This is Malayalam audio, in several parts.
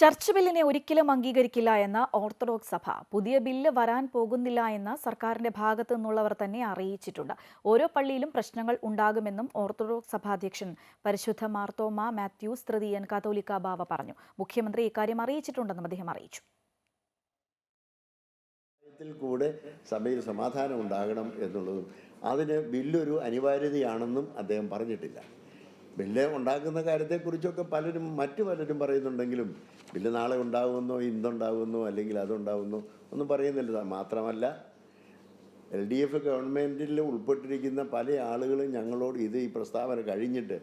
ചർച്ച് ബില്ലിനെ ഒരിക്കലും അംഗീകരിക്കില്ല എന്ന ഓർത്തഡോക്സ് സഭ. പുതിയ ബില്ല് വരാൻ പോകുന്നില്ല എന്ന സർക്കാരിന്റെ ഭാഗത്തു നിന്നുള്ളവർ തന്നെ അറിയിച്ചിട്ടുണ്ട്. ഓരോ പള്ളിയിലും പ്രശ്നങ്ങൾ ഉണ്ടാകുമെന്നും ഓർത്തഡോക്സ് സഭാധ്യക്ഷൻ പരിശുദ്ധ മാർത്തോമ മാത്യൂസ് തൃതീയൻ കാതോലിക്ക ബാവ പറഞ്ഞു. മുഖ്യമന്ത്രി ഇക്കാര്യം അറിയിച്ചിട്ടുണ്ടെന്നും അദ്ദേഹം അറിയിച്ചു. കൂടെ സഭയിൽ സമാധാനം ഉണ്ടാകണം എന്നുള്ളതും അതിന് ബില്ലൊരു അനിവാര്യതയാണെന്നും അദ്ദേഹം പറഞ്ഞിട്ടില്ല. ബില്ല് ഉണ്ടാക്കുന്ന കാര്യത്തെക്കുറിച്ചൊക്കെ പലരും മറ്റു പലരും പറയുന്നുണ്ടെങ്കിലും ബില്ല് നാളെ ഉണ്ടാകുമെന്നോ ഇന്നുണ്ടാകുമെന്നോ അല്ലെങ്കിൽ അതുണ്ടാകുമെന്നോ ഒന്നും പറയുന്നില്ല. മാത്രമല്ല എൽ ഡി എഫ് ഗവൺമെന്റിൽ ഉൾപ്പെട്ടിരിക്കുന്ന പല ആളുകളും ഞങ്ങളോട് ഇത് ഈ പ്രസ്താവന കഴിഞ്ഞിട്ട്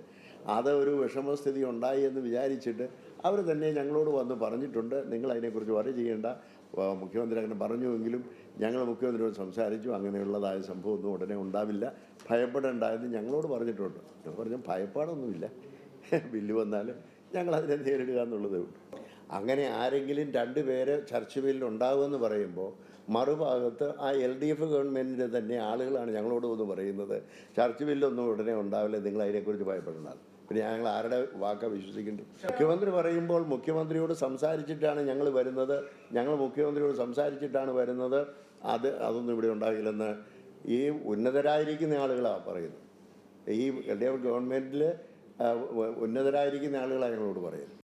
അത് ഒരു വിഷമസ്ഥിതി ഉണ്ടായി എന്ന് വിചാരിച്ചിട്ട് അവർ തന്നെ ഞങ്ങളോട് വന്ന് പറഞ്ഞിട്ടുണ്ട്. നിങ്ങൾ അതിനെക്കുറിച്ച് വരെ ചെയ്യേണ്ട. മുഖ്യമന്ത്രി അങ്ങനെ പറഞ്ഞുവെങ്കിലും ഞങ്ങൾ മുഖ്യമന്ത്രിയോട് സംസാരിച്ചു. അങ്ങനെയുള്ളതായ സംഭവമൊന്നും ഉടനെ ഉണ്ടാവില്ല. ഭയപ്പെടേണ്ട എന്ന് ഞങ്ങളോട് പറഞ്ഞിട്ടുണ്ട്. ഞാൻ പറഞ്ഞു ഭയപ്പാടൊന്നുമില്ല. ബില്ല് വന്നാൽ ഞങ്ങളതിനെ നേരിടുക എന്നുള്ളതേ ഉള്ളൂ. അങ്ങനെ ആരെങ്കിലും രണ്ടുപേര് ചർച്ച ബില്ല് ഉണ്ടാകുമെന്ന് പറയുമ്പോൾ മറുഭാഗത്ത് ആ എൽ ഡി എഫ് ഗവൺമെന്റിന്റെ തന്നെ ആളുകളാണ് ഞങ്ങളോട് വന്ന് പറയുന്നത്. ചർച്ച് ബില്ലൊന്നും ഉടനെ ഉണ്ടാവില്ല നിങ്ങൾ അതിനെക്കുറിച്ച് ഭയപ്പെടുന്നത് പിന്നെ ഞങ്ങൾ ആരുടെ വാക്ക വിശ്വസിക്കുന്നു മുഖ്യമന്ത്രി പറയുമ്പോൾ മുഖ്യമന്ത്രിയോട് സംസാരിച്ചിട്ടാണ് ഞങ്ങൾ വരുന്നത്. ഞങ്ങൾ മുഖ്യമന്ത്രിയോട് സംസാരിച്ചിട്ടാണ് വരുന്നത്. അത് അതൊന്നും ഇവിടെ ഉണ്ടാകില്ലെന്ന് ഈ ഉന്നതരായിരിക്കുന്ന ആളുകളാണ് പറയുന്നത്. ഈ എൽ ഡി എഫ് ഗവൺമെന്റിൽ ഉന്നതരായിരിക്കുന്ന ആളുകളാണ് ഞങ്ങളോട് പറയുന്നത്.